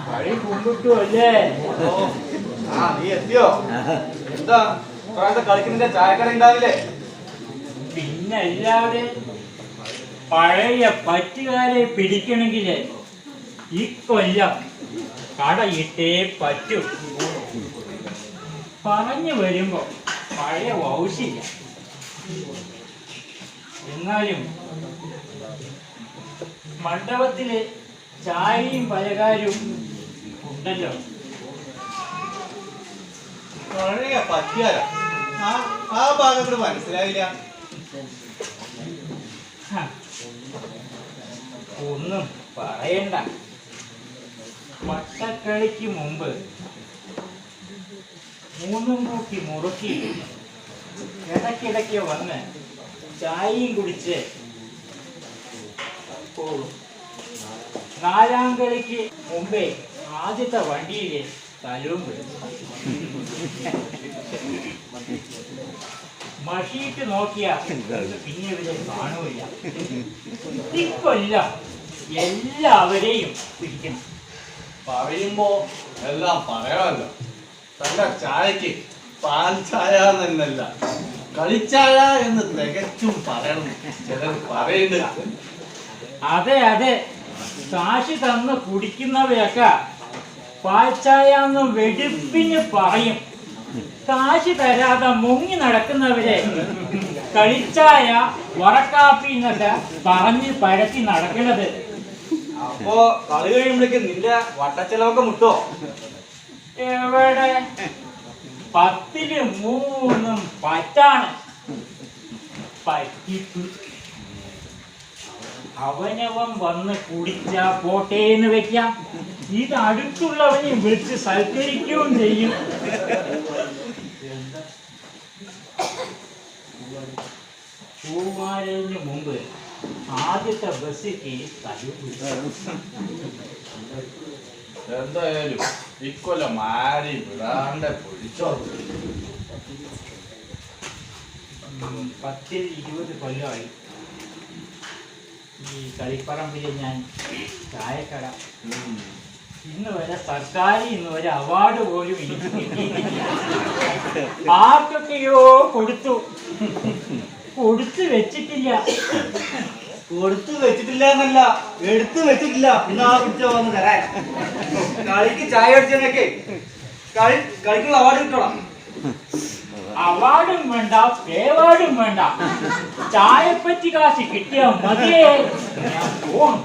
മാൻകുട്ടുമല്ലേ ആ നീ എത്തിയോ? എന്താ? ഇപ്പോഴത്തെ കളിക്കുന്നതിന്റെ ചായക്കട ഉണ്ടാവില്ലേ? പിന്നെ എല്ലാവരും പഴയ പറ്റുകാരെ പിടിക്കണമെങ്കിൽ ഈ കൊല്ലം കടയിട്ടേ പറ്റൂ. പറഞ്ഞു വരുമ്പോ പഴയ വൗശില്ല എന്നാലും മണ്ഡപത്തിൽ ചായയും പലകാരും ഉണ്ടല്ലോ. പഴയ പറ്റിയാല ആ ഭാഗം കൂടെ മനസ്സിലായില്ല. ഒന്നും പറയണ്ട. വട്ടക്കളിക്ക് മുമ്പ് മൂന്നും കൂട്ടി മുറുക്കി ഇടയ്ക്കിടയ്ക്ക് വന്ന് ചായയും കുടിച്ച് പോകും നാലാം കളിക്ക് മുമ്പേ ആദ്യത്തെ വണ്ടിയിൽ തലവും മഷീട്ട് നോക്കിയ പിന്നെ ഇവരെ കാണൂല ഇക്കൊല്ലം എല്ലാവരെയും പിടിക്കണം. പറയുമ്പോ എല്ലാം പറയാമല്ലോ തന്റെ ചായക്ക് പാൽ ചായ എന്നല്ല കളിച്ചായ എന്ന് തികച്ചും പറയണം. ചിലർ പറയുന്നില്ല അതെ അതെ. കാശ് തന്ന് കുടിക്കുന്നവയൊക്കെ പാൽച്ചായാന്ന് വെടിപ്പിന് പറയും. കാശ് തരാതെ മുങ്ങി നടക്കുന്നവരെ കളിച്ചായ വറക്കാപ്പി എന്നൊക്കെ പറഞ്ഞ് പരത്തി നടക്കണത്. അപ്പോ കളി കഴിയുമ്പോഴേക്ക് നിന്റെ വട്ടച്ചെലവൊക്കെ മുട്ടോ? എവിടെ? പത്തിൽ മൂന്നും പറ്റാണ്. പറ്റിപ്പ്. അവനവൻ വന്ന് കുടിച്ചാ പോട്ടേന്ന് വെക്കാം. ഇത് അടുത്തുള്ളവനെ വിളിച്ച് സൽക്കരിക്കുകയും ചെയ്യും. പൂമാരന് മുമ്പ് ആദ്യത്തെ തലു എന്തായാലും ഇക്കൊല്ലം മാരി വിടാണ്ട് പൊടിച്ചോ പത്തിൽ ഇരുപത് കൊല്ലമായി ഈ കളിപ്പറമ്പിൽ ഞാൻ ചായക്കട. ഇന്ന് വരെ സർക്കാർ ഇന്ന് വരെ അവാർഡ് പോലും എനിക്ക് ആർക്കൊക്കെയോ കൊടുത്തു. കൊടുത്തു വെച്ചിട്ടില്ല. കൊടുത്തു വെച്ചിട്ടില്ല എന്നല്ല എടുത്തു വെച്ചിട്ടില്ല. എന്നാ പിടിച്ചോ വന്ന് തരാൻ. കളിക്ക് ചായ അടിച്ചതൊക്കെ കളി കളിക്കുള്ള അവാർഡ് കിട്ടണം. അവാർഡും വേണ്ട പേവാർഡും വേണ്ട ചായപ്പറ്റി കാശ് കിട്ടിയാൽ മതിയേ ഞാൻ പോണു